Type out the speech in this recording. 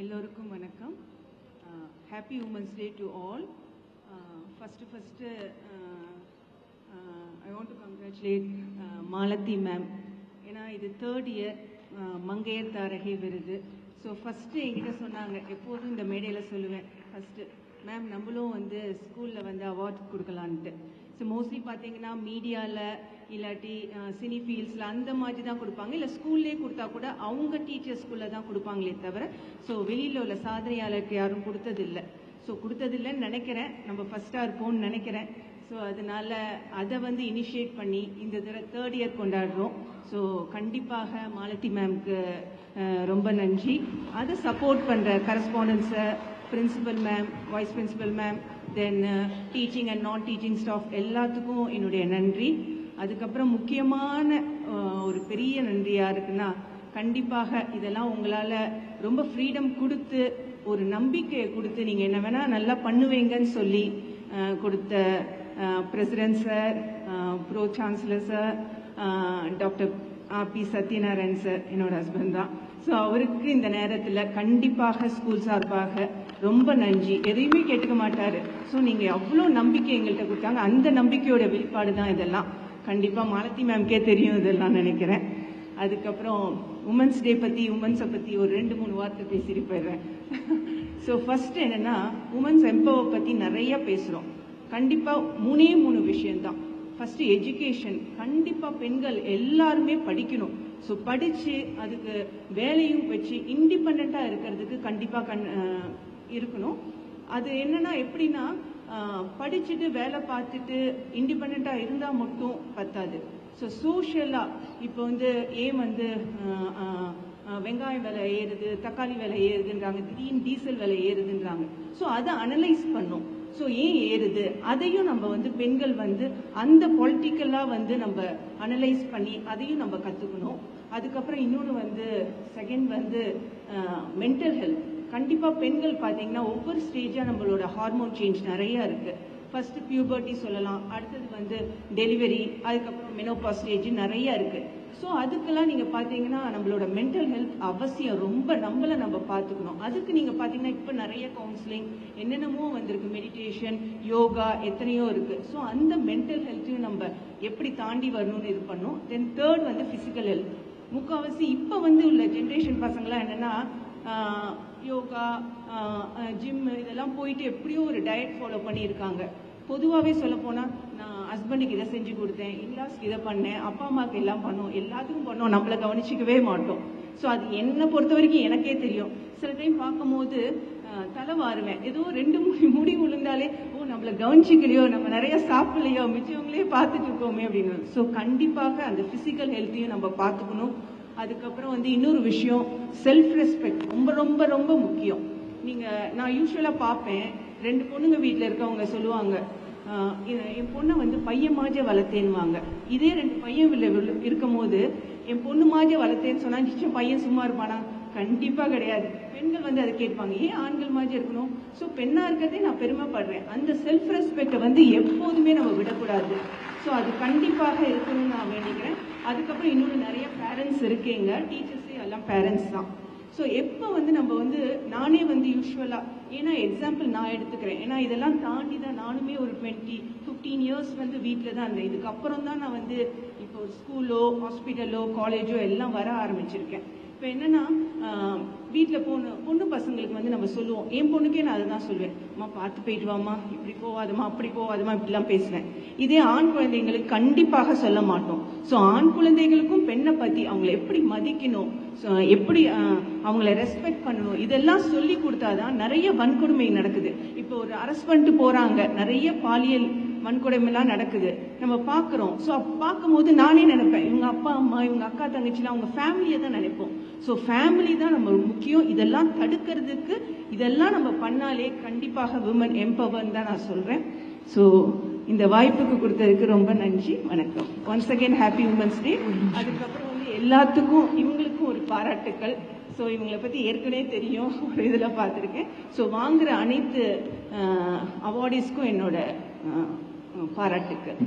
எல்லோருக்கும் வணக்கம். Happy women's day to all first first I want to congratulate Malathi ma'am ஏன்னா இது third year மங்கையர் தாரகை விருது. ஸோ ஃபஸ்ட்டு என்கிட்ட சொன்னாங்க எப்போதும் இந்த மேடையில் சொல்லுவேன் ஃபஸ்ட்டு மேம் நம்மளும் வந்து ஸ்கூலில் வந்து அவார்ட் கொடுக்கலான்ட்டு. ஸோ மோஸ்ட்லி பார்த்தீங்கன்னா மீடியாவில் இல்லாட்டி சினி ஃபீல்ட்ஸில் அந்த மாதிரி தான் கொடுப்பாங்க. இல்லை ஸ்கூல்லே கொடுத்தா கூட அவங்க டீச்சர்ஸ் ஸ்கூலில் தான் கொடுப்பாங்களே தவிர ஸோ வெளியில் உள்ள சாதனையாளருக்கு யாரும் கொடுத்ததில்லை. ஸோ கொடுத்ததில்லைன்னு நினைக்கிறேன். நம்ம ஃபஸ்ட்டாக இருப்போம்னு நினைக்கிறேன். ஸோ அதனால அதை வந்து இனிஷியேட் பண்ணி இந்த தடவை தேர்ட் இயர் கொண்டாடுறோம். ஸோ கண்டிப்பாக மாலதி மேம்க்கு ரொம்ப நன்றி. அதை சப்போர்ட் பண்ணுற கரஸ்பாண்டன்ஸை principal ma'am vice principal ma'am then teaching and non teaching staff எல்லாத்துக்கும் என்னுடைய நன்றி. அதுக்கப்புறம் முக்கியமான ஒரு பெரிய நன்றியாக இருக்குன்னா கண்டிப்பாக இதெல்லாம் உங்களால் ரொம்ப ஃப்ரீடம் கொடுத்து ஒரு நம்பிக்கையை கொடுத்து நீங்கள் என்ன வேணால் நல்லா பண்ணுவீங்கன்னு சொல்லி கொடுத்த president sir pro chancellor sir doctor P. Sathyanarayan sir என்னோட ஹஸ்பண்ட் தான். ஸோ அவருக்கு இந்த நேரத்தில் கண்டிப்பாக ஸ்கூல் சார்பாக ரொம்ப நன்றி. எதையுமே கேட்டுக்க மாட்டார். ஸோ நீங்கள் அவ்வளோ நம்பிக்கை எங்கள்கிட்ட கொடுத்தாங்க அந்த நம்பிக்கையோட வெளிப்பாடு தான் இதெல்லாம். கண்டிப்பாக மாலத்தி மேம்கே தெரியும் இதெல்லாம் நினைக்கிறேன். அதுக்கப்புறம் உமன்ஸ் டே பற்றி உமன்ஸை பற்றி ஒரு ரெண்டு மூணு வார்த்தை பேசிட்டு போயிடுறேன். ஸோ ஃபஸ்ட் என்னென்னா உமன்ஸ் எம்பவர் பற்றி நிறைய பேசுகிறோம் கண்டிப்பாக மூணே மூணு விஷயம்தான். ஃபஸ்ட்டு எஜுகேஷன் கண்டிப்பாக பெண்கள் எல்லாருமே படிக்கணும். ஸோ படித்து அதுக்கு வேலையும் வச்சு இண்டிபெண்ட்டாக இருக்கிறதுக்கு கண்டிப்பாக கண் இருக்கணும். அது என்னன்னா எப்படின்னா படிச்சுட்டு வேலை பார்த்துட்டு இண்டிபெண்ட்டாக இருந்தால் மட்டும் பத்தாது. ஸோ சோஷியலாக இப்போ வந்து ஏன் வந்து வெங்காயம் விலை ஏறுது தக்காளி விலை ஏறுதுன்றாங்க. திடீர்னு டீசல் விலை ஏறுதுன்றாங்க. ஸோ அதை அனலைஸ் பண்ணும். ஸோ ஏன் ஏறுது? அதையும் நம்ம வந்து பெண்கள் வந்து அந்த பொலிட்டிக்கலாக வந்து நம்ம அனலைஸ் பண்ணி அதையும் நம்ம கற்றுக்கணும் அதுக்கப்புறம் இன்னொன்று வந்து செகண்ட் வந்து மென்டல் ஹெல்த் கண்டிப்பாக பெண்கள் பார்த்தீங்கன்னா ஒவ்வொரு ஸ்டேஜாக நம்மளோட ஹார்மோன் சேஞ்ச் நிறையா இருக்குது ஃபர்ஸ்ட் பியூபர்ட்டி சொல்லலாம். அடுத்தது வந்து டெலிவரி அதுக்கப்புறம் மெனோபா ஸ்டேஜ் நிறையா இருக்குது ஸோ அதுக்கெல்லாம் நீங்கள் பார்த்தீங்கன்னா நம்மளோட மென்டல் ஹெல்த் அவசியம் ரொம்ப நம்மளை நம்ம பார்த்துக்கணும் அதுக்கு நீங்கள் பார்த்தீங்கன்னா இப்போ நிறைய கவுன்சிலிங் என்னென்னமோ வந்திருக்கு. மெடிடேஷன் யோகா எத்தனையோ இருக்குது ஸோ அந்த மென்டல் ஹெல்த்தையும் நம்ம எப்படி தாண்டி வரணும்னு இது பண்ணோம். தென் தேர்ட் வந்து ஃபிசிக்கல் ஹெல்த் முக்கால்வாசி இப்போ வந்து உள்ள ஜென்ரேஷன் பசங்களாம் என்னென்னா யோகா ஜிம் இதெல்லாம் போயிட்டு எப்படியோ ஒரு டயட் ஃபாலோ பண்ணியிருக்காங்க. பொதுவாகவே சொல்ல போனால் நான் ஹஸ்பண்டுக்கு இதை செஞ்சு கொடுத்தேன் இல்லாஸ்க்கு இதை பண்ணேன் அப்பா அம்மாவுக்கு எல்லாம் பண்ணோம் எல்லாத்துக்கும் பண்ணோம் நம்மளை கவனிச்சிக்கவே மாட்டோம். ஸோ அது என்னை பொறுத்த வரைக்கும் எனக்கே தெரியும். சில டைம் பார்க்கும்போது தலை வாருவேன். ஏதோ ரெண்டு முடி முடி விழுந்தாலே ஓ நம்மளை கவனிச்சிக்கலையோ நம்ம நிறைய சாப்பிடலையோ மிச்சவங்களே பார்த்துட்டு இருக்கோமே அப்படின்னு. ஸோ கண்டிப்பாக அந்த ஃபிசிக்கல் ஹெல்த்தையும் நம்ம பார்த்துக்கணும். அதுக்கப்புறம் வந்து இன்னொரு விஷயம் செல்ஃப் ரெஸ்பெக்ட் ரொம்ப ரொம்ப ரொம்ப முக்கியம். நீங்கள் நான் யூஸ்வலாக பார்ப்பேன். ரெண்டு பொண்ணுங்க வீட்டில் இருக்கவங்க சொல்லுவாங்க என் பொண்ணை வந்து பையன் மாஜ வளர்த்தேன்னுவாங்க. இதே ரெண்டு பையன் இருக்கும் போது என் பொண்ணு மாஜ வளர்த்தேன்னு சொன்னா நிச்சயம் பையன் சும்மா இருப்பானா? கண்டிப்பா கிடையாது. பெண்கள் வந்து அதை கேட்பாங்க ஏன் ஆண்கள் மாதிரி இருக்கணும்? ஸோ பெண்ணா இருக்கிறதே நான் பெருமைப்படுறேன். அந்த செல்ஃப் ரெஸ்பெக்டை வந்து எப்போதுமே நம்ம விடக்கூடாது. ஸோ அது கண்டிப்பாக இருக்கணும்னு நான் வேண்டிக்கிறேன். அதுக்கப்புறம் இன்னொன்று நிறைய பேரண்ட்ஸ் இருக்கீங்க. டீச்சர்ஸே எல்லாம் பேரண்ட்ஸ் தான். ஸோ எப்போ வந்து நம்ம வந்து நானே வந்து யூஸ்வலாக ஏன்னா எக்ஸாம்பிள் நான் எடுத்துக்கிறேன். ஏன்னா இதெல்லாம் தாண்டி தான் நானுமே ஒரு டுவெண்ட்டி ஃபிஃப்டீன் இயர்ஸ் வந்து வீட்டில் தான் இருந்தேன். இதுக்கப்புறம் தான் நான் வந்து இப்போ ஸ்கூலோ ஹாஸ்பிட்டலோ காலேஜோ எல்லாம் வர ஆரம்பிச்சிருக்கேன். இப்போ என்னன்னா வீட்டில் பொண்ணு பொண்ணு பசங்களுக்கு வந்து நம்ம சொல்லுவோம் என் பொண்ணுக்கே நான் அதை தான் சொல்லுவேன் அம்மா பார்த்து போயிட்டு வாமா இப்படி போவாதம்மா அப்படி போவாதம்மா இப்படிலாம் பேசுவேன். இதே ஆண் குழந்தைங்களுக்கு கண்டிப்பாக சொல்ல மாட்டோம். ஸோ ஆண் குழந்தைகளுக்கும் பெண்ணை பற்றி அவங்களை எப்படி மதிக்கணும்? எப்படி அவங்கள ரெஸ்பெக்ட் பண்ணணும்? இதெல்லாம் சொல்லி கொடுத்தாதான் நிறைய வன்கொடுமை நடக்குது. இப்போ ஒரு அரெஸ்ட் பண்ணிட்டு போறாங்க நிறைய பாலியல் வன்கொடுமைலாம் நடக்குது. நம்ம பார்க்குறோம். ஸோ பார்க்கும்போது நானே நினைப்பேன். இவங்க அப்பா அம்மா இவங்க அக்கா தங்கச்சிலாம் அவங்க ஃபேமிலியை தான் நினைப்போம். ஸோ ஃபேமிலி தான் நம்ம முக்கியம். இதெல்லாம் தடுக்கிறதுக்கு இதெல்லாம் நம்ம பண்ணாலே கண்டிப்பாக விமன் எம்பவர்னு தான் நான் சொல்கிறேன் ஸோ இந்த வாய்ப்புக்கு கொடுத்ததுக்கு ரொம்ப நன்றி. வணக்கம். Once again happy women's day அதுக்கப்புறம் வந்து எல்லாத்துக்கும் இவங்களுக்கும் ஒரு பாராட்டுக்கள். ஸோ இவங்களை பற்றி ஏற்கனவே தெரியும். ஒரு இதில் பார்த்துருக்கேன். ஸோ வாங்குகிற அனைத்து அவார்டிஸ்க்கும் என்னோட பாராட்டுக்கள்